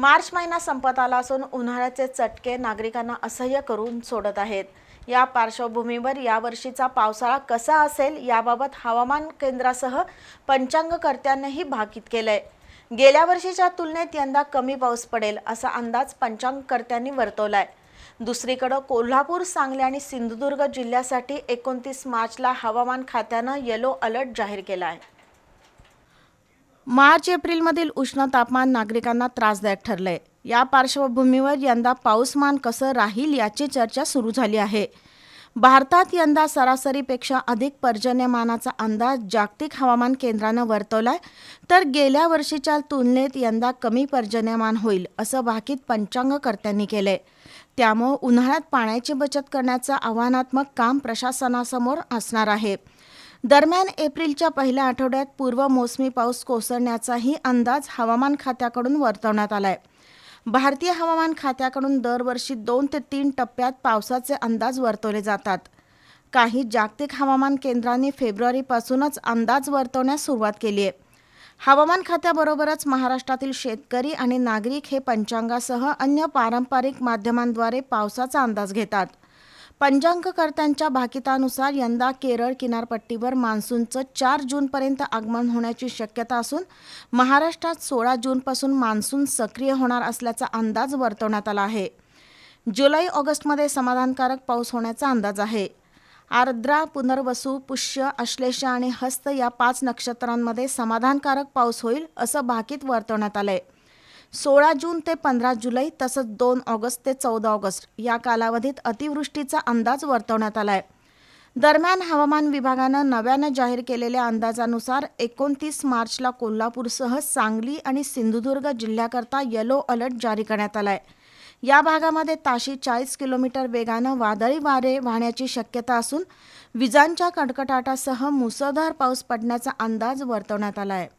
मार्च महिना संपत आला असून उन्हाळ्याचे चटके नागरिकांना असह्य करून सोडत आहेत. या पार्श्वभूमीवर यावर्षीचा पावसाळा कसा असेल याबाबत हवामान केंद्रासह पंचांगकर्त्यांनीही भाकीत केलंय. गेल्या वर्षीच्या तुलनेत यंदा कमी पाऊस पडेल असा अंदाज पंचांगकर्त्यांनी वर्तवलाय. दुसरीकडं कोल्हापूर सांगली आणि सिंधुदुर्ग जिल्ह्यासाठी एकोणतीस मार्चला हवामान खात्यानं येलो अलर्ट जाहीर केला आहे मार्च एप्रिलमधील उष्ण तापमान नागरिकांना त्रासदायक ठरलंय. या पार्श्वभूमीवर यंदा पाऊसमान कसं राहील याची चर्चा सुरू झाली आहे. भारतात यंदा सरासरीपेक्षा अधिक पर्जन्यमानाचा अंदाज जागतिक हवामान केंद्रानं वर्तवलाय. तर गेल्या वर्षीच्या तुलनेत यंदा कमी पर्जन्यमान होईल असं भाकीत पंचांगकर्त्यांनी केलंय. त्यामुळं उन्हाळ्यात पाण्याची बचत करण्याचं आव्हानात्मक काम प्रशासनासमोर असणार आहे. दरम्यान एप्रिलच्या पहिल्या आठवड्यात पूर्व मोसमी पाऊस कोसळण्याचाही अंदाज हवामान खात्याकडून वर्तवण्यात आलाय. भारतीय हवामान खात्याकडून दरवर्षी दोन ते तीन टप्प्यात पावसाचे अंदाज वर्तवले जातात. काही जागतिक हवामान केंद्रांनी फेब्रुवारीपासूनच अंदाज वर्तवण्यास सुरुवात केली आहे. हवामान खात्याबरोबरच महाराष्ट्रातील शेतकरी आणि नागरिक हे पंचांगासह अन्य पारंपरिक माध्यमांद्वारे पावसाचा अंदाज घेतात. पंचांगकर्त्यांच्या भाकितानुसार यंदा केरळ किनारपट्टीवर मान्सूनचं चार जूनपर्यंत आगमन होण्याची शक्यता असून महाराष्ट्रात सोळा जूनपासून मान्सून सक्रिय होणार असल्याचा अंदाज वर्तवण्यात आला आहे. जुलै ऑगस्टमध्ये समाधानकारक पाऊस होण्याचा अंदाज आहे. आर्द्रा पुनर्वसू पुष्य अश्लेषा आणि हस्त या पाच नक्षत्रांमध्ये समाधानकारक पाऊस होईल असं भाकीत वर्तवण्यात आलं आहे सोळा जून ते पंधरा जुलै तसंच दोन ऑगस्ट ते चौदा ऑगस्ट या कालावधीत अतिवृष्टीचा अंदाज वर्तवण्यात आला आहे दरम्यान हवामान विभागानं नव्यानं जाहीर केलेल्या अंदाजानुसार एकोणतीस मार्चला कोल्हापूरसह सांगली आणि सिंधुदुर्ग जिल्ह्याकरता येलो अलर्ट जारी करण्यात आला आहे या भागामध्ये ताशी चाळीस किलोमीटर वेगानं वादळी वारे वाहण्याची शक्यता असून विजांच्या कडकडाटासह मुसळधार पाऊस पडण्याचा अंदाज वर्तवण्यात आला आहे